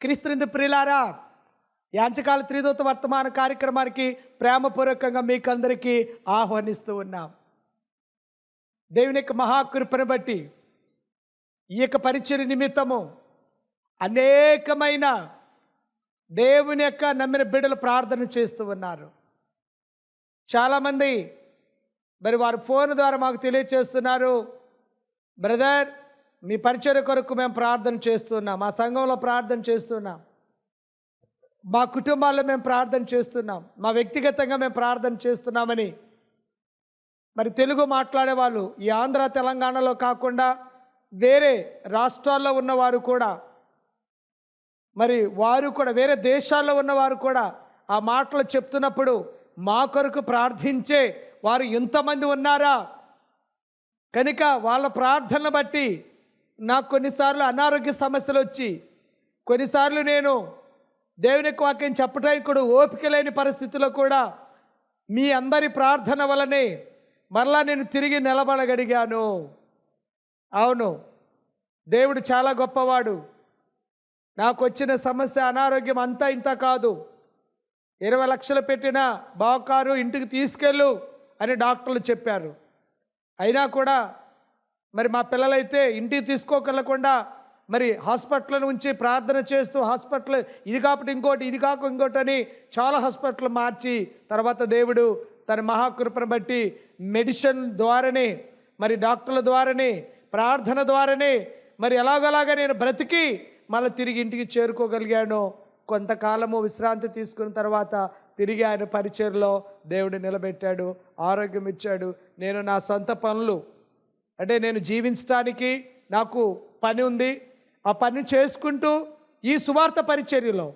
క్రీస్తునిందు ప్రిలారా యాంచకాల త్రిదూత వర్తమాన కార్యక్రమానికి ప్రేమపూర్వకంగా మీకందరికీ ఆహ్వానిస్తూ ఉన్నాం. దేవుని యొక్క మహాకృపను బట్టి ఈ యొక్క పరిచయ నిమిత్తము అనేకమైన దేవుని యొక్క నమ్మిన బిడ్డలు ప్రార్థన చేస్తూ ఉన్నారు. చాలామంది మరి వారు ఫోన్ ద్వారా మాకు తెలియచేస్తున్నారు. బ్రదర్ మీ పరిచయ కొరకు మేము ప్రార్థన చేస్తున్నాం. మా సంఘంలో ప్రార్థన చేస్తున్నాం. మా కుటుంబాల్లో మేము ప్రార్థన చేస్తున్నాం. మా వ్యక్తిగతంగా మేము ప్రార్థన చేస్తున్నామని. మరి తెలుగు మాట్లాడే వాళ్ళు ఈ ఆంధ్ర తెలంగాణలో కాకుండా వేరే రాష్ట్రాల్లో ఉన్నవారు కూడా మరి వారు కూడా వేరే దేశాల్లో ఉన్నవారు కూడా ఆ మాటలు చెప్తున్నప్పుడు మా కొరకు ప్రార్థించే వారు ఎంతమంది ఉన్నారా? కనుక వాళ్ళ ప్రార్థనలు బట్టి నాకు కొన్నిసార్లు అనారోగ్య సమస్యలు వచ్చి కొన్నిసార్లు నేను దేవుని వాక్యం చెప్పడానికి కూడా ఓపిక లేని పరిస్థితిలో కూడా మీ అందరి ప్రార్థన వలనే మరలా నేను తిరిగి నిలబడగలిగాను అవును దేవుడు చాలా గొప్పవాడు. నాకు వచ్చిన సమస్య అనారోగ్యం అంతా ఇంత కాదు. ఇరవై లక్షలు పెట్టిన బావకారు ఇంటికి తీసుకెళ్ళు అని డాక్టర్లు చెప్పారు. అయినా కూడా మరి మా పిల్లలైతే ఇంటికి తీసుకోగలకుండా మరి హాస్పిటల్ నుంచి ప్రార్థన చేస్తూ హాస్పిటల్ ఇది కాకపోతే ఇంకోటి ఇది కాక ఇంకోటి అని చాలా హాస్పిటల్ మార్చి తర్వాత దేవుడు తన మహాకృపను బట్టి మెడిసిన్ ద్వారానే మరి డాక్టర్ల ద్వారానే ప్రార్థన ద్వారానే మరి ఎలాగోలాగా నేను బ్రతికి మళ్ళీ తిరిగి ఇంటికి చేరుకోగలిగాను కొంతకాలము విశ్రాంతి తీసుకున్న తర్వాత తిరిగి ఆయన పరిచయలో దేవుడు నిలబెట్టాడు ఆరోగ్యం ఇచ్చాడు. నేను నా సొంత పనులు అంటే నేను జీవించడానికి నాకు పని ఉంది. ఆ పని చేసుకుంటూ ఈ సువార్త పరిచర్యలో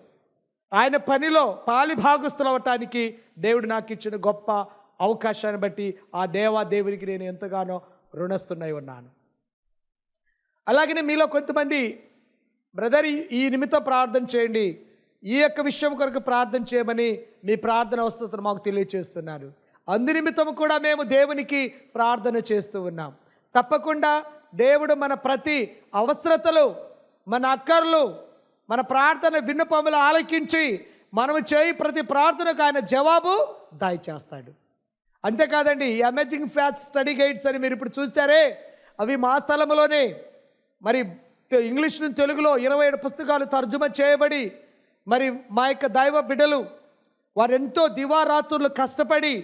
ఆయన పనిలో పాలి భాగస్థులు అవటానికి దేవుడు నాకు ఇచ్చిన గొప్ప అవకాశాన్ని బట్టి ఆ దేవా దేవునికి నేను ఎంతగానో రుణస్తున్నాయి ఉన్నాను. అలాగనే మీలో కొంతమంది బ్రదర్ ఈ- ఈ నిమిత్తం ప్రార్థన చేయండి. ఈ యొక్క విషయం కొరకు ప్రార్థన చేయమని మీ ప్రార్థన అవస్థతను మాకు తెలియచేస్తున్నారు. అందు నిమిత్తం కూడా మేము దేవునికి ప్రార్థన చేస్తూ ఉన్నాం. తప్పకుండా దేవుడు మన ప్రతి అవసరతలు మన అక్కర్లు మన ప్రార్థన విన్నపములు ఆలకించి మనము చేయి ప్రతి ప్రార్థనకు ఆయన జవాబు దాయిచేస్తాడు. అంతేకాదండి అమేజింగ్ ఫ్యాక్ట్ స్టడీ గైడ్స్ అని మీరు ఇప్పుడు చూసారే అవి మా స్థలంలోనే మరి ఇంగ్లీష్ నుంచి తెలుగులో ఇరవై ఏడు పుస్తకాలు తర్జుమా చేయబడి మరి మా యొక్క దైవ బిడ్డలు వారెంతో దివారాత్రులు కష్టపడి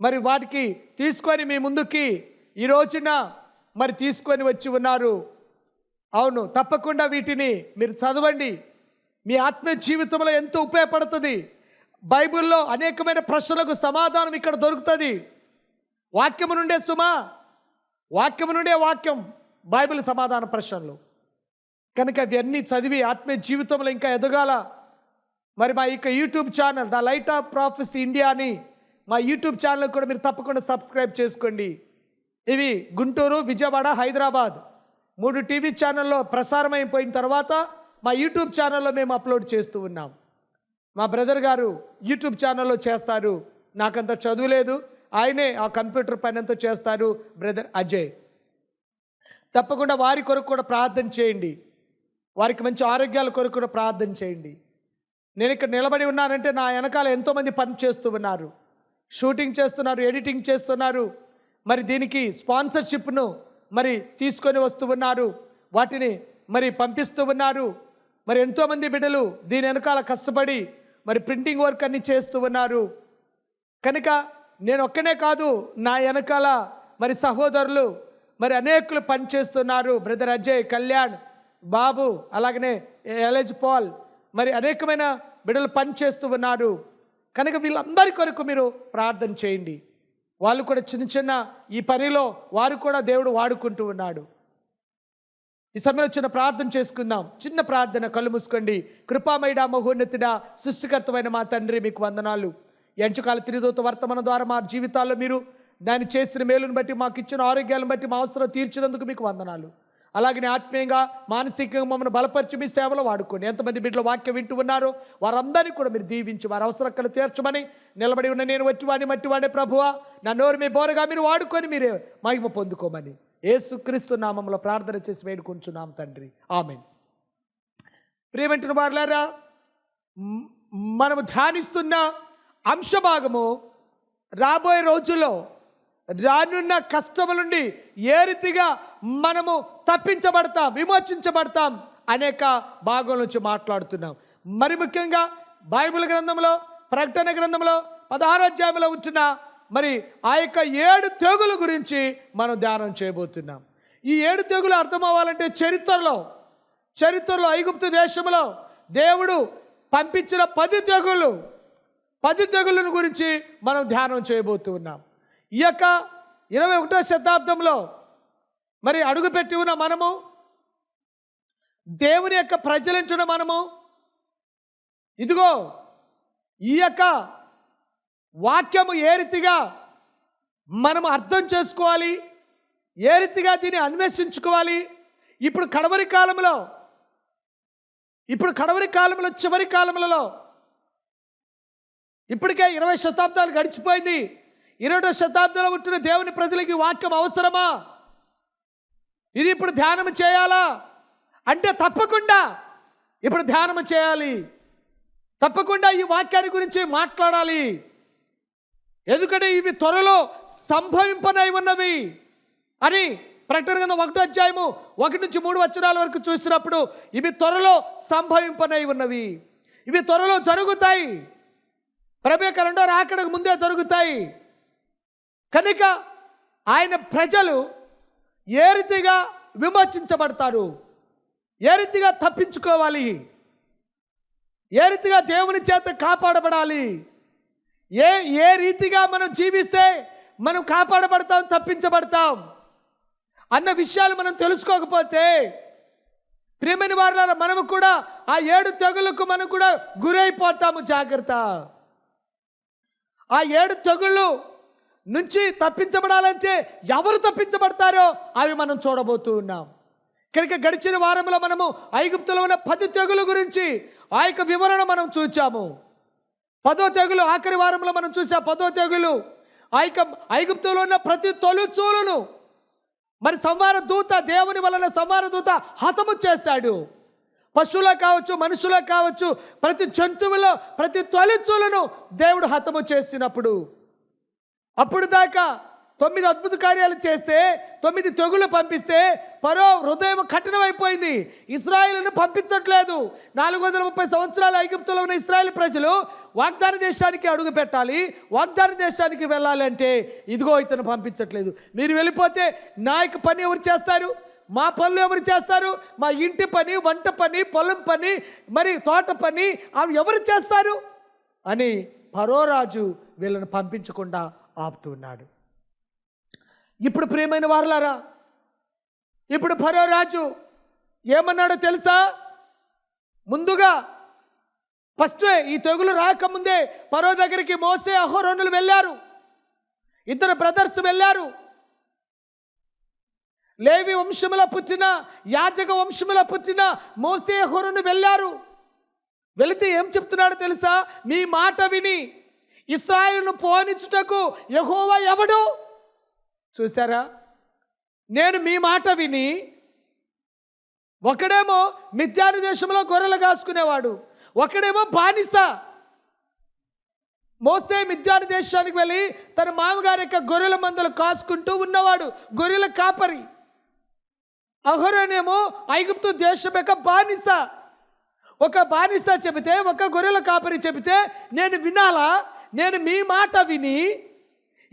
మరి వాటికి తీసుకొని మీ ముందుకి ఈ రోజున మరి తీసుకొని వచ్చి ఉన్నారు. అవును తప్పకుండా వీటిని మీరు చదవండి. మీ ఆత్మీయ జీవితంలో ఎంతో ఉపయోగపడుతుంది? బైబిల్లో అనేకమైన ప్రశ్నలకు సమాధానం ఇక్కడ దొరుకుతుంది. వాక్యము నుండే సుమా వాక్యము నుండే వాక్యం బైబిల్ సమాధాన ప్రశ్నలు. కనుక ఇవన్నీ చదివి ఆత్మీయ జీవితంలో ఇంకా ఎదగాల. మరి మా యొక్క YouTube channel the light of prophecy India అని మా యూట్యూబ్ ఛానల్ కూడా మీరు తప్పకుండా సబ్స్క్రైబ్ చేసుకోండి. ఇవి గుంటూరు విజయవాడ హైదరాబాద్. మూడు టీవీ ఛానల్లో ప్రసారం అయిపోయిన తర్వాత మా యూట్యూబ్ ఛానల్లో మేము అప్లోడ్ చేస్తూ ఉన్నాం. మా బ్రదర్ గారు యూట్యూబ్ ఛానల్లో చేస్తారు. నాకంత చదువు లేదు. ఆయనే ఆ కంప్యూటర్ పని చేస్తారు బ్రదర్ అజయ్. తప్పకుండా వారి కొరకు కూడా ప్రార్థన చేయండి. వారికి మంచి ఆరోగ్యాల కొరకు కూడా ప్రార్థన చేయండి. నేను ఇక్కడ నిలబడి ఉన్నానంటే నా వెనకాల ఎంతోమంది పని చేస్తూ ఉన్నారు. షూటింగ్ చేస్తున్నారు ఎడిటింగ్ చేస్తున్నారు. మరి దీనికి స్పాన్సర్షిప్ను మరి తీసుకొని వస్తూ ఉన్నారు. వాటిని మరి పంపిస్తూ ఉన్నారు. మరి ఎంతోమంది బిడ్డలు దీని వెనకాల కష్టపడి మరి ప్రింటింగ్ వర్క్ అన్ని చేస్తూ ఉన్నారు. కనుక నేను ఒక్కనే కాదు నా వెనకాల మరి సహోదరులు మరి అనేకులు పనిచేస్తున్నారు బ్రదర్ అజయ్ కళ్యాణ్ బాబు అలాగనే ఎలజ్ పాల్ మరి అనేకమైన బిడ్డలు పనిచేస్తూ ఉన్నారు. కనుక వీళ్ళందరి కొరకు మీరు ప్రార్థన చేయండి. వాళ్ళు కూడా చిన్న చిన్న ఈ పనిలో వారు కూడా దేవుడు వాడుకుంటూ ఉన్నాడు. ఈ సమయంలో చిన్న ప్రార్థన చేసుకుందాం. చిన్న ప్రార్థన కళ్ళు మూసుకోండి. కృపామయుడ మహోన్నతుడా సృష్టికర్తమైన మా తండ్రి మీకు వందనాలు. ఎంచుకాల అంచుకాల తిరిదోత వర్తమానం ద్వారా మా జీవితాల్లో మీరు దాన్ని చేసిన మేలును బట్టి మాకు ఇచ్చిన ఆరోగ్యాలను బట్టి మా అవసరం తీర్చినందుకు మీకు వందనాలు. అలాగే ఆత్మీయంగా మానసికంగా మమ్మల్ని బలపరిచి మీ సేవలో వాడుకోండి. ఎంతమంది బిడ్డలు వాక్యం వింటూ ఉన్నారో వారందరినీ కూడా మీరు దీవించి వారి అవసరకలు తీర్చమని నిలబడి ఉన్న నేను వట్టివాడిని మట్టివాడే ప్రభువా. నా నోరు మీ బోరగా మీరు వాడుకొని మీరే మహిమ పొందుకోమని ఏసుక్రీస్తు నామంలో ప్రార్థన చేసి వేడుకొంచున్నాం తండ్రి. ఆమె ప్రియమంటున్న వారులారా మనము ధ్యానిస్తున్న అంశభాగము రాబోయే రోజుల్లో రానున్న కష్టముల నుండి ఏ రీతిగా మనము తప్పించబడతాం విమోచించబడతాం అనేక భాగం నుంచి మాట్లాడుతున్నాం. మరి ముఖ్యంగా బైబిల్ గ్రంథంలో ప్రకటన గ్రంథంలో పదహారు అధ్యాయంలో ఉంచిన మరి ఆ యొక్క ఏడు తెగుల గురించి మనం ధ్యానం చేయబోతున్నాం. ఈ ఏడు తెగులు అర్థమవ్వాలంటే చరిత్రలో చరిత్రలో ఐగుప్తు దేశంలో దేవుడు పంపించిన పది తెగులు పది తెగులను గురించి మనం ధ్యానం చేయబోతున్నాం. ఈ యొక్క ఇరవై ఒకటో శతాబ్దంలో మరి అడుగుపెట్టి ఉన్న మనము దేవుని యొక్క ప్రజలించిన మనము ఇదిగో ఈ యొక్క వాక్యము ఏ రీతిగా మనం అర్థం చేసుకోవాలి ఏ రీతిగా దీన్ని అన్వేషించుకోవాలి ఇప్పుడు కడవరి కాలంలో ఇప్పుడు కడవరి కాలంలో చివరి కాలములలో ఇప్పటికే ఇరవై శతాబ్దాలు గడిచిపోయింది. ఇరవై శతాబ్దంలో ఉంటున్న దేవుని ప్రజలకి వాక్యం అవసరమా? ఇది ఇప్పుడు ధ్యానం చేయాలా? అంటే తప్పకుండా ఇప్పుడు ధ్యానం చేయాలి. తప్పకుండా ఈ వాక్యాన్ని గురించి మాట్లాడాలి. ఎందుకంటే ఇవి త్వరలో సంభవింపనై ఉన్నవి అని ప్రకటన కింద ఒకటో అధ్యాయము ఒకటి నుంచి మూడు వచ్చరాల వరకు చూసినప్పుడు ఇవి త్వరలో సంభవింపనై ఉన్నవి. ఇవి త్వరలో జరుగుతాయి. ప్రభు యొక్క రెండో రాకడకు ముందే జరుగుతాయి. కనుక ఆయన ప్రజలు ఏ రీతిగా విమోచించబడతారు? ఏ రీతిగా తప్పించుకోవాలి? ఏ రీతిగా దేవుని చేత కాపాడబడాలి? ఏ ఏ రీతిగా మనం జీవిస్తే మనం కాపాడబడతాం తప్పించబడతాం అన్న విషయాలు మనం తెలుసుకోకపోతే ప్రియమైన వారిలో మనము కూడా ఆ ఏడు తెగులకు మనం కూడా గురైపోతాము జాగ్రత్త. ఆ ఏడు తెగుళ్ళు నుంచి తప్పించబడాలంటే ఎవరు తప్పించబడతారో అవి మనం చూడబోతూ ఉన్నాం. కనుక గడిచిన వారంలో మనము ఐగుప్తులో ఉన్న పది తెగుల గురించి ఆ యొక్క వివరణ మనం చూచాము. పదో తెగులు ఆఖరి వారంలో మనం చూసాం పదో తెగులు ఆ యొక్క ఐగుప్తులో ఉన్న ప్రతి తొలుచూలును మరి సంవార దూత దేవుని వలన సంవార దూత హతము చేశాడు. పశువులో కావచ్చు మనుషులో కావచ్చు ప్రతి జంతువులో ప్రతి తొలిచూలను దేవుడు హతము చేసినప్పుడు అప్పుడు దాకా తొమ్మిది అద్భుత కార్యాలు చేస్తే తొమ్మిది తెగులు పంపిస్తే పరో హృదయం కఠినమైపోయింది. ఇస్రాయిల్ను పంపించట్లేదు. నాలుగు వందల ముప్పై సంవత్సరాల ఐగుప్తులో ఉన్న ఇస్రాయేల్ ప్రజలు వాగ్దాన దేశానికి అడుగు పెట్టాలి. వాగ్దాన దేశానికి వెళ్ళాలంటే ఇదిగో ఇతను పంపించట్లేదు. మీరు వెళ్ళిపోతే నాయక పని ఎవరు చేస్తారు? మా పనులు ఎవరు చేస్తారు? మా ఇంటి పని వంట పని పొలం పని మరి తోట పని అవి ఎవరు చేస్తారు? అని పరోరాజు వీళ్ళని పంపించకుండా ఆపుతున్నాడు. ఇప్పుడు ప్రియమైన వారలారా ఇప్పుడు ఫరో రాజు ఏమన్నాడో తెలుసా? ముందుగా ఫస్ట్ ఈ తెగులు రాకముందే పరో దగ్గరికి మోసే అహోరోనులు వెళ్ళారు. ఇద్దరు బ్రదర్స్ వెళ్ళారు. లేవి వంశముల పుట్టిన యాజక వంశముల పుట్టిన మోసే అహోరుని వెళ్ళారు. వెళితే ఏం చెప్తున్నాడో తెలుసా? మీ మాట విని ఇస్రాయిల్ను పోనిచ్చుటకు యహోవా ఎవడు? చూసారా నేను మీ మాట విని ఒకడేమో మిథ్యాను దేశంలో గొర్రెలు కాసుకునేవాడు ఒకడేమో బానిస. మోసే మిథ్యాను దేశానికి వెళ్ళి తన మామగారి యొక్క గొర్రెల మందలు కాసుకుంటూ ఉన్నవాడు గొర్రెల కాపరి. అహరోనేమో ఐగుప్తు దేశం యొక్క బానిస. ఒక బానిస చెబితే ఒక గొర్రెల కాపరి చెబితే నేను వినాలా? నేను మీ మాట విని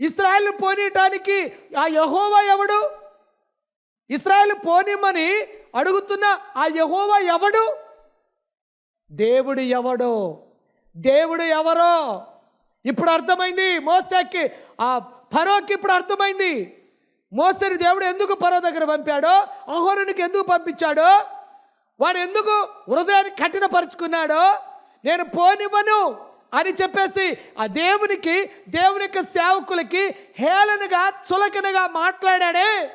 ఇస్రాయల్ పోనీయటానికి ఆ యహోవా ఎవడు? ఇస్రాయల్ పోనిమ్మని అడుగుతున్న ఆ యహోవా ఎవడు? దేవుడు ఎవడో? దేవుడు ఎవరో? ఇప్పుడు అర్థమైంది మోసాకి ఆ ఫరోకి ఇప్పుడు అర్థమైంది. మోసని దేవుడు ఎందుకు పరో దగ్గర పంపాడో? అహోరునికి ఎందుకు పంపించాడో? వాడు ఎందుకు హృదయాన్ని కఠినపరుచుకున్నాడో? నేను పోనివ్వను. అని చెప్పేసి ఆ దేవునికి దేవుని యొక్క సేవకులకి హేళనగా చులకనగా మాట్లాడాడే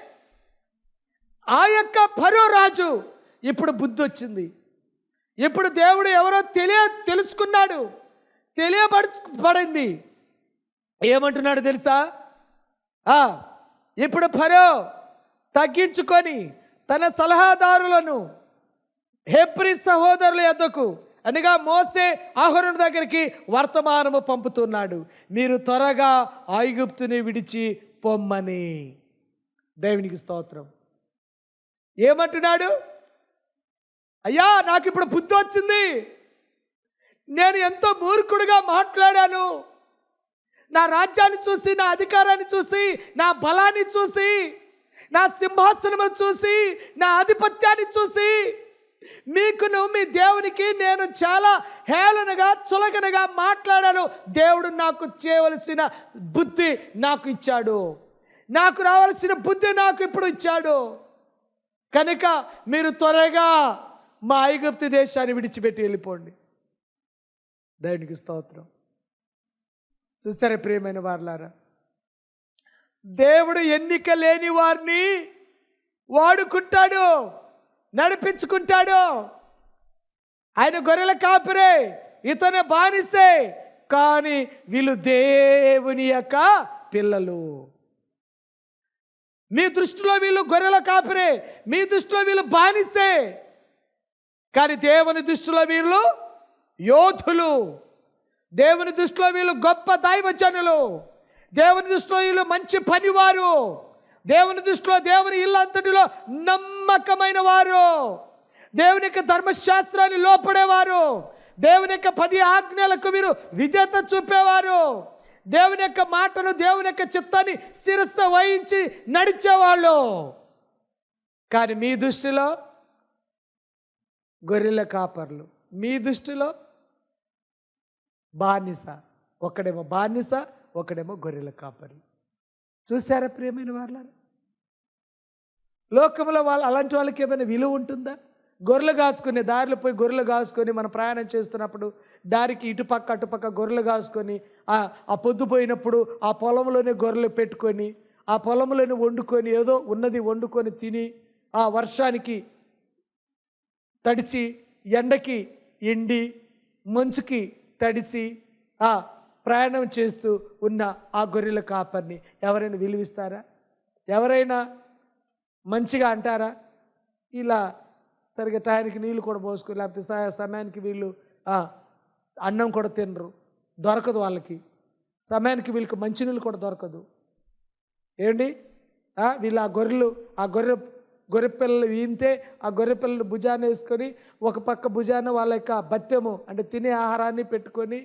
ఆ యొక్క పరో రాజు. ఇప్పుడు బుద్ధి వచ్చింది. ఇప్పుడు దేవుడు ఎవరో తెలియ తెలుసుకున్నాడు. తెలియబడి ఏమంటున్నాడు తెలుసా? ఆ, ఇప్పుడు ఫరో తగ్గించుకొని తన సలహాదారులను హెబ్రి సహోదరుల యొద్దకు అనగా మోసే ఆహరుని దగ్గరికి వర్తమానము పంపుతున్నాడు. మీరు త్వరగా ఐగుప్తుని విడిచి పొమ్మని. దేవునికి స్తోత్రం. ఏమంటున్నాడు? అయ్యా నాకు ఇప్పుడు బుద్ధి వచ్చింది. నేను ఎంతో మూర్ఖుడిగా మాట్లాడాను. నా రాజ్యాన్ని చూసి నా అధికారాన్ని చూసి నా బలాన్ని చూసి నా సింహాసనము చూసి నా ఆధిపత్యాన్ని చూసి మీకును మీ దేవునికి నేను చాలా హేళనగా చులకనగా మాట్లాడాను. దేవుడు నాకు చేయవలసిన బుద్ధి నాకు ఇచ్చాడు. నాకు రావాల్సిన బుద్ధి నాకు ఇప్పుడు ఇచ్చాడు. కనుక మీరు త్వరగా మా ఐగుప్తు దేశాన్ని విడిచిపెట్టి వెళ్ళిపోండి. దేవునికి స్తోత్రం. చూస్తారా ప్రియమైన వారులారా? దేవుడు ఎన్నిక లేని వారిని వాడుకుంటాడు. నడిపించుకుంటాడు. ఆయన గొర్రెల కాపురే ఇతను బానిసే. కానీ వీళ్ళు దేవుని యొక్క పిల్లలు. మీ దృష్టిలో వీళ్ళు గొర్రెల కాపురే మీ దృష్టిలో వీళ్ళు బానిసే. కానీ దేవుని దృష్టిలో వీళ్ళు యోధులు. దేవుని దృష్టిలో వీళ్ళు గొప్ప దైవజనులు. దేవుని దృష్టిలో వీళ్ళు మంచి పనివారు. దేవుని దృష్టిలో దేవుని ఇల్లు అంతటిలో నమ్మకమైన వారు. దేవుని యొక్క ధర్మశాస్త్రాన్ని లోపడేవారు. దేవుని యొక్క పది ఆజ్ఞలకు మీరు విధేత చూపేవారు. దేవుని యొక్క మాటను దేవుని యొక్క చిత్తాన్ని శిరస్సు వహించి నడిచేవాళ్ళు. కానీ మీ దృష్టిలో గొర్రెల కాపర్లు. మీ దృష్టిలో బానిస. ఒకడేమో బానిస ఒకడేమో గొర్రెల కాపరి. చూసారా ప్రియమైన వాళ్ళ లోకంలో వాళ్ళు అలాంటి వాళ్ళకి ఏమైనా విలువ ఉంటుందా? గొర్రెలు కాసుకునే దారిలో పోయి గొర్రెలు కాసుకొని మనం ప్రయాణం చేస్తున్నప్పుడు దారికి ఇటుపక్క అటుపక్క గొర్రెలు కాసుకొని ఆ పొద్దు పోయినప్పుడు ఆ పొలంలోనే గొర్రెలు పెట్టుకొని ఆ పొలంలోనే వండుకొని ఏదో ఉన్నది వండుకొని తిని ఆ వర్షానికి తడిచి ఎండకి ఎండి మంచుకి తడిసి ఆ ప్రయాణం చేస్తూ ఉన్న ఆ గొర్రెల కాపర్ని ఎవరైనా విలువిస్తారా? ఎవరైనా మంచిగా అంటారా? ఇలా సరిగ్గా టయానికి నీళ్ళు కూడా పోసుకో లేకపోతే సమయానికి వీళ్ళు అన్నం కూడా తినరు దొరకదు వాళ్ళకి. సమయానికి వీళ్ళకి మంచినీళ్ళు కూడా దొరకదు. ఏంటి వీళ్ళు ఆ గొర్రెలు ఆ గొర్రె గొర్రె పిల్లలు ఈంతే ఆ గొర్రె పిల్లలు భుజాన వేసుకొని ఒక పక్క భుజాన వాళ్ళ యొక్క భత్యము అంటే తినే ఆహారాన్ని పెట్టుకొని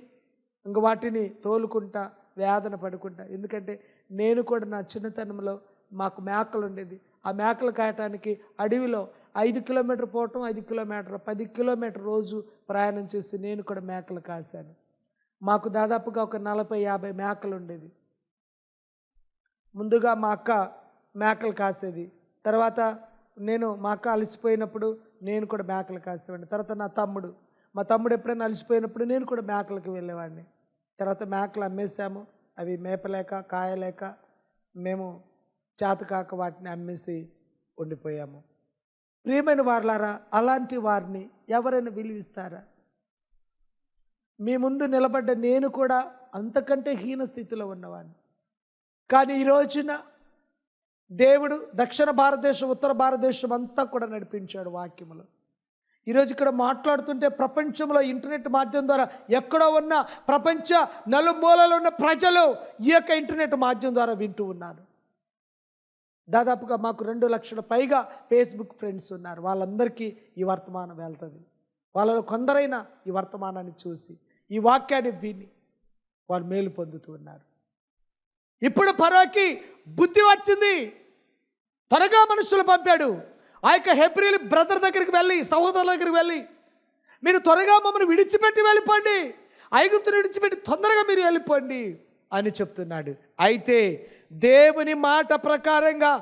ఇంక వాటిని తోలుకుంటా వేదన పడుకుంటా. ఎందుకంటే నేను కూడా నా చిన్నతనంలో మాకు మేకలు ఉండేది. ఆ మేకలు కాయటానికి అడవిలో ఐదు కిలోమీటర్ పోవటం ఐదు కిలోమీటర్ పది కిలోమీటర్ రోజు ప్రయాణం చేసి నేను కూడా మేకలు కాశాను. మాకు దాదాపుగా ఒక నలభై యాభై మేకలు ఉండేది. ముందుగా మా అక్క మేకలు కాసేది. తర్వాత నేను మా అక్క అలసిపోయినప్పుడు నేను కూడా మేకలు కాసేవాడిని. తర్వాత నా తమ్ముడు. మా తమ్ముడు ఎప్పుడైనా అలసిపోయినప్పుడు నేను కూడా మేకలకు వెళ్ళేవాడిని. తర్వాత మేకలు అమ్మేసాము అవి మేపలేక కాయలేక మేము చేతకాక వాటిని అమ్మేసి ఉండిపోయాము. ప్రియమైన వారులారా అలాంటి వారిని ఎవరైనా విలువిస్తారా? మీ ముందు నిలబడ్డ నేను కూడా అంతకంటే హీన స్థితిలో ఉన్నవాడిని కానీ ఈ రోజున దేవుడు దక్షిణ భారతదేశం ఉత్తర భారతదేశం అంతా కూడా నడిపించాడు వాక్యములు. ఈరోజు ఇక్కడ మాట్లాడుతుంటే ప్రపంచంలో ఇంటర్నెట్ మాధ్యమం ద్వారా ఎక్కడో ఉన్న ప్రపంచ నలుమూలలో ఉన్న ప్రజలు ఈ యొక్క ఇంటర్నెట్ మాధ్యమం ద్వారా వింటూ ఉన్నారు. దాదాపుగా మాకు రెండు లక్షల పైగా ఫేస్బుక్ ఫ్రెండ్స్ ఉన్నారు. వాళ్ళందరికీ ఈ వర్తమానం వెళ్తుంది. వాళ్ళలో కొందరైనా ఈ వర్తమానాన్ని చూసి ఈ వాక్యాన్ని విని వారు మేలు పొందుతూ ఉన్నారు. ఇప్పుడు పరోకి బుద్ధి వచ్చింది. త్వరగా మనుషులు పంపాడు. ఆ యొక్క హెబ్రిల్ బ్రదర్ దగ్గరికి వెళ్ళి సహోదరుల దగ్గరికి వెళ్ళి మీరు త్వరగా మమ్మల్ని విడిచిపెట్టి వెళ్ళిపోండి. ఐగుప్తుని విడిచిపెట్టి తొందరగా మీరు వెళ్ళిపోండి అని చెప్తున్నాడు. అయితే దేవుని మాట ప్రకారంగా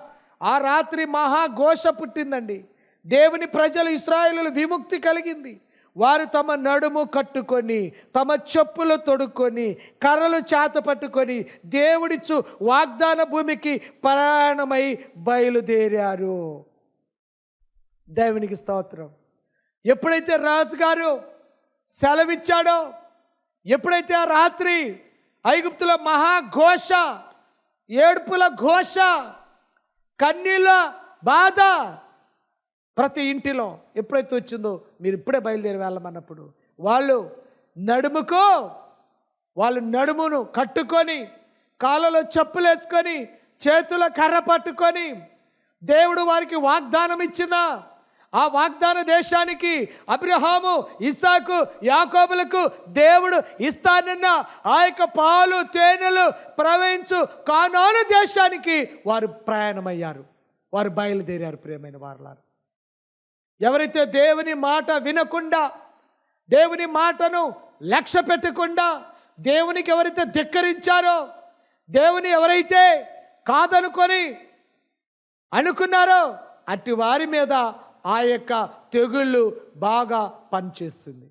ఆ రాత్రి మహాఘోష పుట్టిందండి. దేవుని ప్రజలు ఇస్రాయేలు విముక్తి కలిగింది. వారు తమ నడుము కట్టుకొని తమ చెప్పులు తొడుక్కొని కర్రలు చేత పట్టుకొని దేవుడిచ్చు వాగ్దాన భూమికి ప్రయాణమై బయలుదేరారు. దేవునికి స్తోత్రం. ఎప్పుడైతే రాజుగారు సెలవిచ్చాడో ఎప్పుడైతే ఆ రాత్రి ఐగుప్తుల మహాఘోష ఏడుపుల ఘోష కన్నీళ్ళ బాధ ప్రతి ఇంటిలో ఎప్పుడైతే వచ్చిందో మీరు ఇప్పుడే బయలుదేరి వెళ్ళమన్నప్పుడు వాళ్ళు నడుముకు వాళ్ళు నడుమును కట్టుకొని కాళ్ళలో చెప్పులు వేసుకొని చేతుల కర్ర పట్టుకొని దేవుడు వారికి వాగ్దానం ఇచ్చిన ఆ వాగ్దాన దేశానికి అబ్రహాము ఇస్సాకు యాకోబులకు దేవుడు ఇస్తానన్న ఆ యొక్క పాలు తేనెలు ప్రవహించు కానాను దేశానికి వారు ప్రయాణమయ్యారు. వారు బయలుదేరారు ప్రియమైన వారులారు. ఎవరైతే దేవుని మాట వినకుండా దేవుని మాటను లక్ష్య పెట్టకుండా దేవునికి ఎవరైతే ధిక్కరించారో దేవుని ఎవరైతే కాదనుకొని అనుకున్నారో అట్టి వారి మీద ఆ యొక్క తెగుళ్ళు బాగా పనిచేస్తుంది.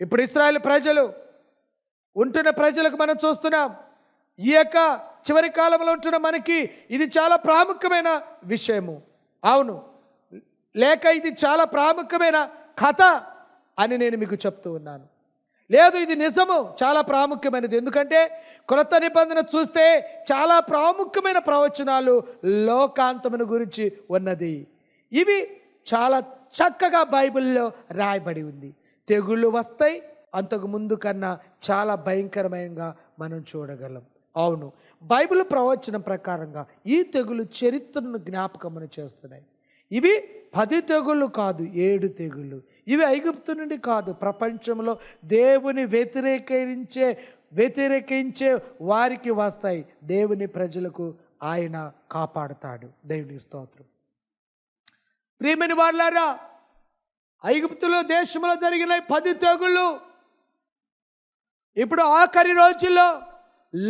ఇప్పుడు ఇస్రాయేల్ ప్రజలు ఉంటున్న ప్రజలకు మనం చూస్తున్నాం ఈ యొక్క చివరి కాలంలో ఉంటున్న మనకి ఇది చాలా ప్రాముఖ్యమైన విషయము. అవును లేక ఇది చాలా ప్రాముఖ్యమైన కథ అని నేను మీకు చెప్తూ ఉన్నాను. లేదు ఇది నిజము చాలా ప్రాముఖ్యమైనది. ఎందుకంటే క్రొత్త నిబంధన చూస్తే చాలా ప్రాముఖ్యమైన ప్రవచనాలు లోకాంతమును గురించి ఉన్నది. ఇవి చాలా చక్కగా బైబిల్లో రాయబడి ఉంది. తెగుళ్ళు వస్తాయి అంతకు ముందు కన్నా చాలా భయంకరమయంగా మనం చూడగలం. అవును బైబిల్ ప్రవచనం ప్రకారంగా ఈ తెగులు చరిత్రను జ్ఞాపకమును చేస్తున్నాయి. ఇవి పది తెగుళ్ళు కాదు ఏడు తెగుళ్ళు. ఇవి ఐగుప్తు నుండి కాదు ప్రపంచంలో దేవుని వ్యతిరేకించే వ్యతిరేకించే వారికి వస్తాయి. దేవుని ప్రజలకు ఆయన కాపాడుతాడు. దేవుని స్తోత్రం. ప్రియమైన వాళ్ళారా ఐగుప్తులో దేశంలో జరిగిన పది తెగుళ్ళు ఇప్పుడు ఆఖరి రోజుల్లో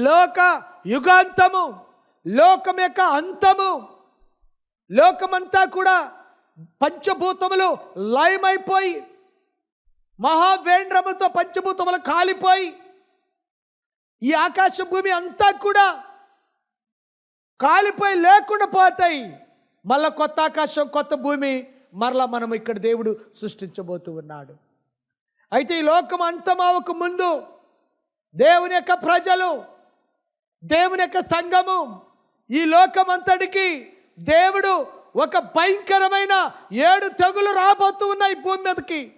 లోక యుగాంతము లోకం యొక్క అంతము లోకమంతా కూడా పంచభూతములు లయమైపోయి మహావేండ్రములతో పంచభూతములు కాలిపోయి ఈ ఆకాశ భూమి అంతా కూడా కాలిపోయి లేకుండా పోతాయి. మళ్ళా కొత్త ఆకాశం కొత్త భూమి మరలా మనం ఇక్కడ దేవుడు సృష్టించబోతూ ఉన్నాడు. అయితే ఈ లోకం అంతమవక ముందు దేవుని యొక్క ప్రజలు దేవుని యొక్క సంఘము ఈ లోకం అంతటికి దేవుడు ఒక భయంకరమైన ఏడు తెగులు రాబోతూ ఉన్నాయి భూమి మీదకి.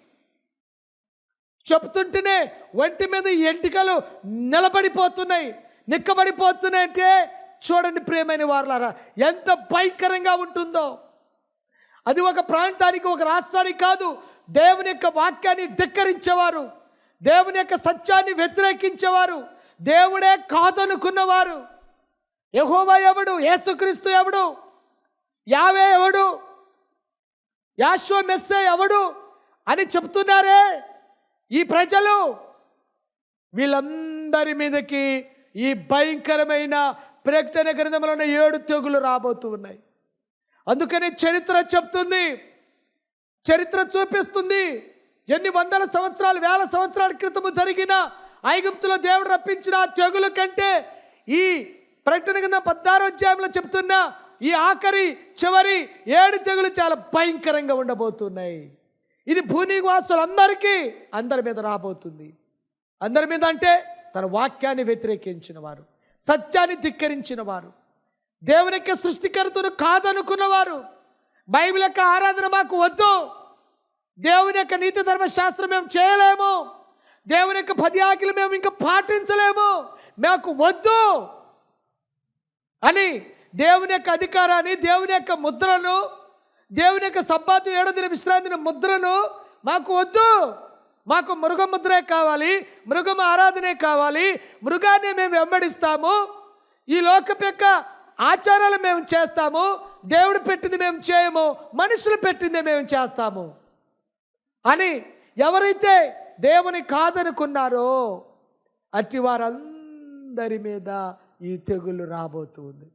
చెప్తుంటేనే ఒంటి మీద ఎంటికలు నిలబడిపోతున్నాయి నిక్కబడిపోతున్నాయి అంటే చూడండి ప్రియమైన వారులారా ఎంత భయంకరంగా ఉంటుందో. అది ఒక ప్రాంతానికి ఒక రాష్ట్రానికి కాదు దేవుని యొక్క వాక్యాన్ని ధిక్కరించేవారు దేవుని యొక్క సత్యాన్ని వ్యతిరేకించేవారు దేవుడే కాదనుకున్నవారు. యహోవా ఎవడు? యేసుక్రీస్తు ఎవడు? యావే ఎవడు? యాశ్వ మెస్సే ఎవడు? అని చెప్తున్నారే ఈ ప్రజలు. వీళ్ళందరి మీదకి ఈ భయంకరమైన ప్రకటన గ్రంథంలో ఉన్న ఏడు తెగులు రాబోతూ ఉన్నాయి. అందుకనే చరిత్ర చెప్తుంది. చరిత్ర చూపిస్తుంది. ఎన్ని వందల సంవత్సరాలు వేల సంవత్సరాల క్రితము జరిగిన ఐగుప్తులో దేవుడు రప్పించిన ఆ తెగులు కంటే ఈ ప్రకటన కింద పద్నారో అధ్యాయంలో చెప్తున్న ఈ ఆఖరి చివరి ఏడు తెగులు చాలా భయంకరంగా ఉండబోతున్నాయి. ఇది భూనివాసులు అందరికీ అందరి మీద రాబోతుంది. అందరి మీద అంటే తన వాక్యాన్ని వ్యతిరేకించిన వారు సత్యాన్ని ధిక్కరించిన వారు దేవుని యొక్క సృష్టికర్తను కాదనుకున్నవారు. బైబిల్ యొక్క ఆరాధన మాకు వద్దు. దేవుని యొక్క నీతి ధర్మశాస్త్రం మేము చేయలేము. దేవుని యొక్క పది ఆకిలు మేము ఇంకా పాటించలేము. మాకు వద్దు అని దేవుని యొక్క అధికారాన్ని దేవుని యొక్క ముద్రను దేవుని యొక్క సబ్బాతు ఏడో దిన విశ్రాంతిని ముద్రను మాకు వద్దు. మాకు మృగ ముద్రే కావాలి మృగం ఆరాధనే కావాలి మృగాన్ని మేము వెంబడిస్తాము ఈ లోకపు యొక్క ఆచారాలు మేము చేస్తాము దేవుడు పెట్టింది మేము చేయము మనుషులు పెట్టింది మేము చేస్తాము. అని ఎవరైతే దేవుని కాదనుకున్నారో అట్టి వారందరి మీద ఈ తెగులు రాబోతుంది.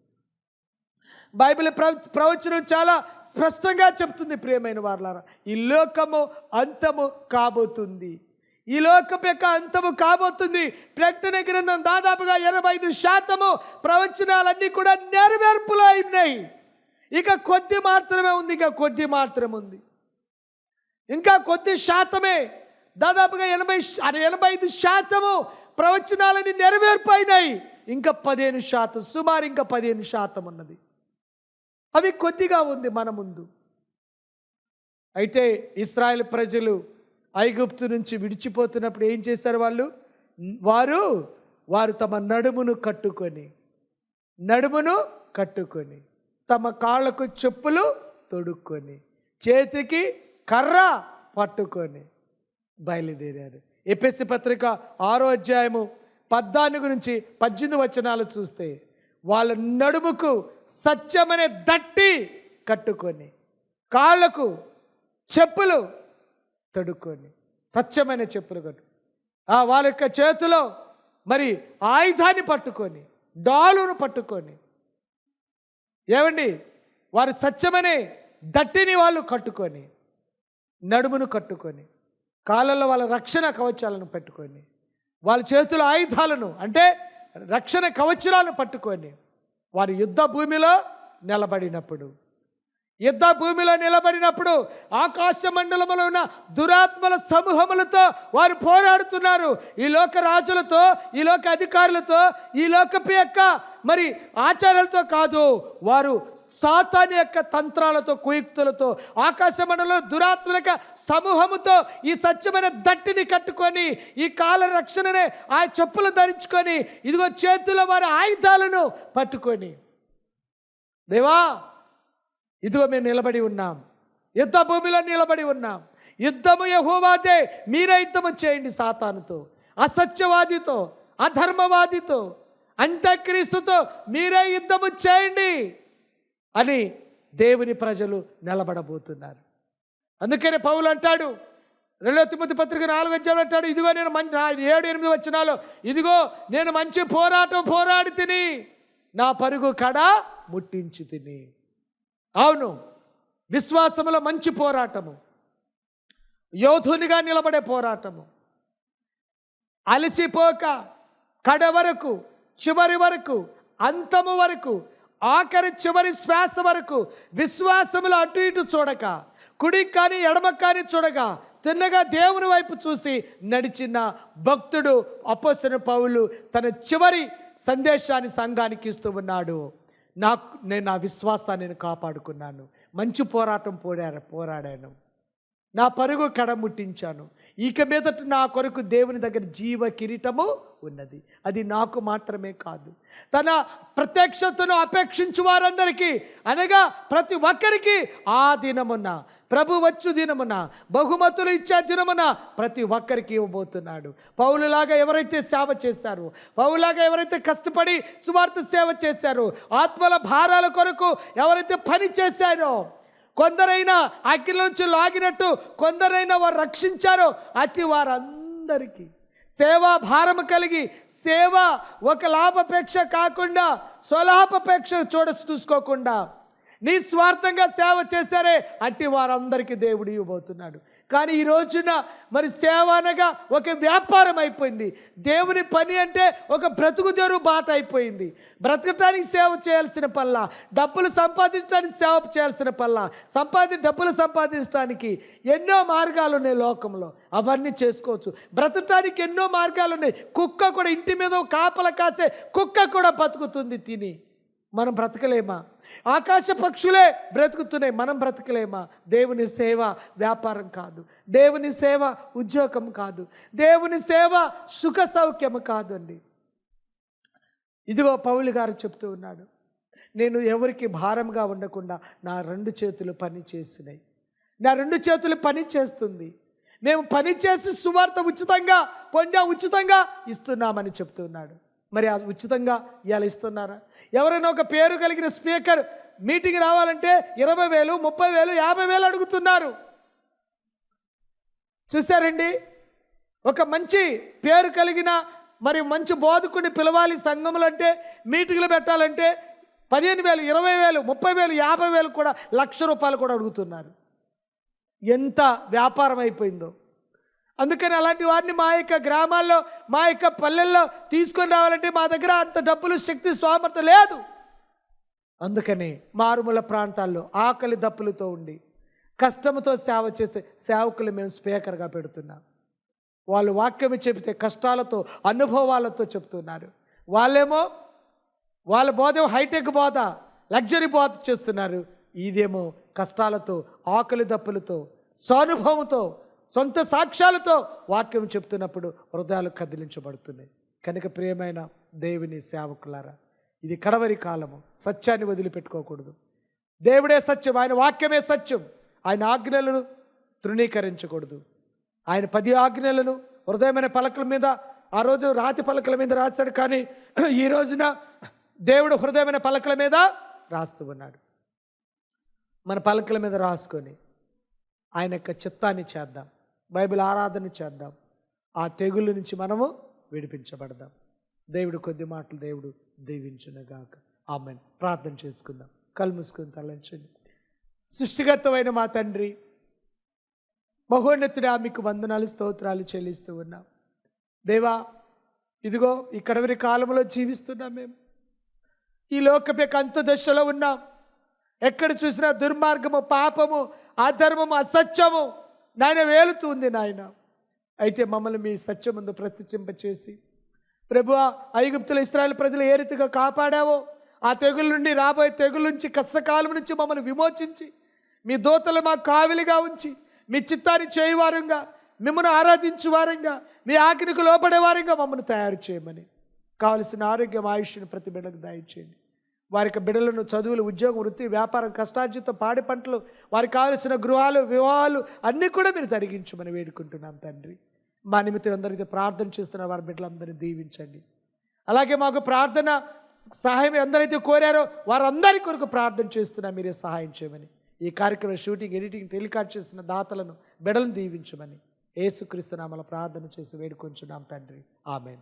బైబిల్ ప్ర ప్రవచనం చాలా స్పష్టంగా చెప్తుంది ప్రియమైన వారులారా ఈ లోకము అంతము కాబోతుంది. ఈ లోకం యొక్క అంతము కాబోతుంది. ప్రకటన గ్రంథం దాదాపుగా ఎనభై ఐదు శాతము ప్రవచనాలన్నీ కూడా నెరవేర్పులో ఉన్నాయి. ఇక కొద్ది మాత్రమే ఉంది ఇక కొద్ది మాత్రం ఉంది. ఇంకా కొద్ది శాతమే దాదాపుగా ఎనభై ఎనభై ఐదు శాతము ప్రవచనాలని అయినాయి. ఇంకా పదిహేను శాతం సుమారు ఇంకా పదిహేను శాతం ఉన్నది. అవి కొద్దిగా ఉంది మన ముందు. అయితే ఇస్రాయల్ ప్రజలు ఐగుప్తు నుంచి విడిచిపోతున్నప్పుడు ఏం చేశారు వాళ్ళు? వారు వారు తమ నడుమును కట్టుకొని నడుమును కట్టుకొని తమ కాళ్ళకు చెప్పులు తొడుక్కొని చేతికి కర్ర పట్టుకొని బయలుదేరారు. ఎపిసి పత్రిక ఆరో అధ్యాయము పద్నాలుగు నుంచి పద్దెనిమిది వచనాలు చూస్తే వాళ్ళ నడుముకు సత్యమనే దట్టి కట్టుకొని కాళ్ళకు చెప్పులు తడుకొని సత్యమైన చెప్పులు కట్టు ఆ వాళ్ళ యొక్క చేతిలో మరి ఆయుధాన్ని పట్టుకొని డాలును పట్టుకొని. ఏమండి? వారు సత్యమనే దట్టిని వాళ్ళు కట్టుకొని నడుమును కట్టుకొని కాళ్ళలో వాళ్ళ రక్షణ కవచాలను పెట్టుకొని వాళ్ళ చేతుల ఆయుధాలను అంటే రక్షణ కవచరాలు పట్టుకొని వారు యుద్ధ భూమిలో నిలబడినప్పుడు యుద్ధ భూమిలో నిలబడినప్పుడు ఆకాశ మండలములో ఉన్న దురాత్మల సమూహములతో వారు పోరాడుతున్నారు. ఈ లోక రాజులతో ఈ లోక అధికారులతో ఈ లోకపు యొక్క మరి ఆచారాలతో కాదు వారు సాతాని యొక్క తంత్రాలతో కుయుక్తులతో ఆకాశ మండలంలో దురాత్మల యొక్క సమూహముతో ఈ సత్యమైన దట్టిని కట్టుకొని ఈ కాల రక్షణనే ఆ చెప్పులు ధరించుకొని ఇదిగో చేతిలో వారి ఆయుధాలను పట్టుకొని దేవా ఇదిగో మేము నిలబడి ఉన్నాం. యుద్ధ భూమిలో నిలబడి ఉన్నాం. యుద్ధము యహోవాదే మీరే యుద్ధము చేయండి సాతానుతో అసత్యవాదితో అధర్మవాదితో అంత్యక్రీస్తుతో మీరే యుద్ధము చేయండి అని దేవుని ప్రజలు నిలబడబోతున్నారు. అందుకనే పౌలు అంటాడు రెండో తిమ్మతి పత్రిక నాలుగు వచ్చాడు అంటాడు ఇదిగో నేను మంచి ఏడు ఎనిమిది వచ్చినాలో ఇదిగో నేను మంచి పోరాటం పోరాడి తిని నా పరుగు కడ ముట్టించి తిని. అవును విశ్వాసములో మంచి పోరాటము యోధునిగా నిలబడే పోరాటము అలసిపోక కడ వరకు చివరి వరకు అంతము వరకు ఆఖరి చివరి శ్వాస వరకు విశ్వాసములు అటు ఇటు చూడక కుడి కానీ ఎడమ కానీ చూడక తిన్నగా దేవుని వైపు చూసి నడిచిన భక్తుడు అపోసిన పౌలు తన చివరి సందేశాన్ని సంఘానికి ఇస్తూ ఉన్నాడు. నాకు నేను నా విశ్వాసాన్ని నేను కాపాడుకున్నాను. మంచి పోరాటం పోరా పోరాడాను. నా పరుగు కడముట్టించాను. ఇక మీదట నా కొరకు దేవుని దగ్గర జీవ కిరీటము ఉన్నది. అది నాకు మాత్రమే కాదు. తన ప్రత్యక్షతను అపేక్షించు వారందరికీ అనగా ప్రతి ఒక్కరికి ఆ దినమున ప్రభు వచ్చు దినమున బహుమతులు ఇచ్చే దినమున ప్రతి ఒక్కరికి ఇవ్వబోతున్నాడు. పౌలులాగా ఎవరైతే సేవ చేశారో పౌలులాగా ఎవరైతే కష్టపడి సువార్త సేవ చేశారో ఆత్మల భారాల కొరకు ఎవరైతే పని చేశారో కొందరైనా అగ్ని నుంచి లాగినట్టు కొందరైనా వారు రక్షించారో అట్టి వారందరికీ సేవా భారము కలిగి సేవ ఒక లాభాపేక్ష కాకుండా స్వలాభాపేక్ష చూడ చూసుకోకుండా నిస్వార్థంగా సేవ చేశారే అట్టి వారందరికీ దేవుడు ఇవ్వబోతున్నాడు. కానీ ఈ రోజున మరి సేవ అనగా ఒక వ్యాపారం అయిపోయింది. దేవుని పని అంటే ఒక బ్రతుకు తెరువు బాట అయిపోయింది. బ్రతకటానికి సేవ చేయాల్సిన పల్లా డబ్బులు సంపాదించడానికి సేవ చేయాల్సిన పల్లా సంపాది డబ్బులు సంపాదించడానికి ఎన్నో మార్గాలు ఉన్నాయి లోకంలో. అవన్నీ చేసుకోవచ్చు. బ్రతకటానికి ఎన్నో మార్గాలు ఉన్నాయి. కుక్క కూడా ఇంటి మీద కాపల కాసే కుక్క కూడా బతుకుతుంది తిని. మనం బ్రతకలేమా? ఆకాశ పక్షులే బ్రతుకుతున్నాయి. మనం బ్రతకలేమా? దేవుని సేవ వ్యాపారం కాదు. దేవుని సేవ ఉద్యోగం కాదు. దేవుని సేవ సుఖ సౌఖ్యము కాదు అండి ఇదిగో పౌలు గారు చెప్తూ ఉన్నాడు. నేను ఎవరికి భారంగా ఉండకుండా నా రెండు చేతులు పని చేసినాయి. నా రెండు చేతులు పని చేస్తుంది. మేము పనిచేసి సువార్త ఉచితంగా పొందా ఉచితంగా ఇస్తున్నామని చెప్తున్నాడు మరి అది ఉచితంగా ఇవాళ ఇస్తున్నారా? ఎవరైనా ఒక పేరు కలిగిన స్పీకర్ మీటింగ్ రావాలంటే ఇరవై వేలు ముప్పై వేలు యాభై వేలు అడుగుతున్నారు. చూశారండి? ఒక మంచి పేరు కలిగిన మరి మంచి బోధకుని పిలవాలి సంఘములు అంటే మీటింగ్లు పెట్టాలంటే పదిహేను వేలు ఇరవై వేలు ముప్పై వేలు యాభై వేలు కూడా లక్ష రూపాయలు కూడా అడుగుతున్నారు. ఎంత వ్యాపారం అయిపోయిందో. అందుకని అలాంటి వారిని మా యొక్క గ్రామాల్లో మా యొక్క పల్లెల్లో తీసుకొని రావాలంటే మా దగ్గర అంత డబ్బులు శక్తి స్వామర్థ లేదు. అందుకని మారుమూల ప్రాంతాల్లో ఆకలి దప్పులతో ఉండి కష్టంతో సేవ చేసే సేవకులు మేము స్పీకర్గా పెడుతున్నాం. వాళ్ళు వాక్యం చెబితే కష్టాలతో అనుభవాలతో చెప్తున్నారు. వాళ్ళేమో వాళ్ళ బోధ హైటెక్ బోధ లగ్జరీ బోధ చేస్తున్నారు. ఇదేమో కష్టాలతో ఆకలి దప్పులతో స్వానుభవంతో సొంత సాక్ష్యాలతో వాక్యం చెప్తున్నప్పుడు హృదయాలు కదిలించబడుతున్నాయి. కనుక ప్రియమైన దేవుని సేవకులారా ఇది కడవరి కాలము. సత్యాన్ని వదిలిపెట్టుకోకూడదు. దేవుడే సత్యం ఆయన వాక్యమే సత్యం. ఆయన ఆజ్ఞలను తృణీకరించకూడదు. ఆయన పది ఆజ్ఞలను హృదయమైన పలకల మీద ఆ రోజు రాతి పలకల మీద రాశాడు కానీ ఈ రోజున దేవుడు హృదయమైన పలకల మీద రాస్తూ ఉన్నాడు. మన పలకల మీద రాసుకొని ఆయన యొక్క చిత్తాన్ని చేద్దాం. బైబిల్ ఆరాధన చేద్దాం. ఆ తెగుళ్ళ నుంచి మనము విడిపించబడదాం. దేవుడు కొద్ది మాటలు దేవుడు దీవించునుగాక. ఆమె ప్రార్థన చేసుకుందాం. కలుముసుకుని తలంచండి. సృష్టిగతమైన మా తండ్రి మహోన్నతుడా మీకు వందనాలు స్తోత్రాలు చెల్లిస్తూ ఉన్నాం. దేవా ఇదిగో ఇక్కడ కడవరి కాలంలో జీవిస్తున్నాం మేము. ఈ లోకపు యొక్క అంత దశలో ఉన్నాం. ఎక్కడ చూసినా దుర్మార్గము పాపము అధర్మము అసత్యము నాయన వేలుతుంది నాయన. అయితే మమ్మల్ని మీ సత్యం ముందు ప్రతిష్ఠింపచేసి ప్రభు ఐగుప్తుల ఇస్రాయల్ ప్రజలు ఏ రీతిగా కాపాడావో ఆ తెగుల నుండి రాబోయే తెగుల నుంచి కష్టకాలం నుంచి మమ్మల్ని విమోచించి మీ దోతలు మా కావిలిగా ఉంచి మీ చిత్తాన్ని చేయవారంగా మిమ్మల్ని ఆరాధించు వారంగా మీ ఆజ్ఞకు లోపడేవారంగా మమ్మల్ని తయారు చేయమని. కావలసిన ఆరోగ్యం ఆయుష్ని ప్రతి బిడ్డకు దయచేయండి. వారికి బిడ్డలను చదువులు ఉద్యోగం వృత్తి వ్యాపారం కష్టార్జితం పాడి పంటలు వారికి కావలసిన గృహాలు వివాహాలు అన్నీ కూడా మీరు జరిగించమని వేడుకుంటున్నాం తండ్రి. మా నిమిత్తం అందరికీ ప్రార్థన చేస్తున్న వారి బిడ్డలందరినీ దీవించండి. అలాగే మాకు ప్రార్థన సహాయం ఎందరైతే కోరారో వారందరి కొరకు ప్రార్థన చేస్తున్నా మీరే సహాయం చేయమని. ఈ కార్యక్రమం షూటింగ్ ఎడిటింగ్ టెలికాస్ట్ చేసిన దాతలను బిడలను దీవించమని. ఏసుక్రీస్తు నామల ప్రార్థన చేసి వేడుకొంచున్నాం తండ్రి. ఆమెన్.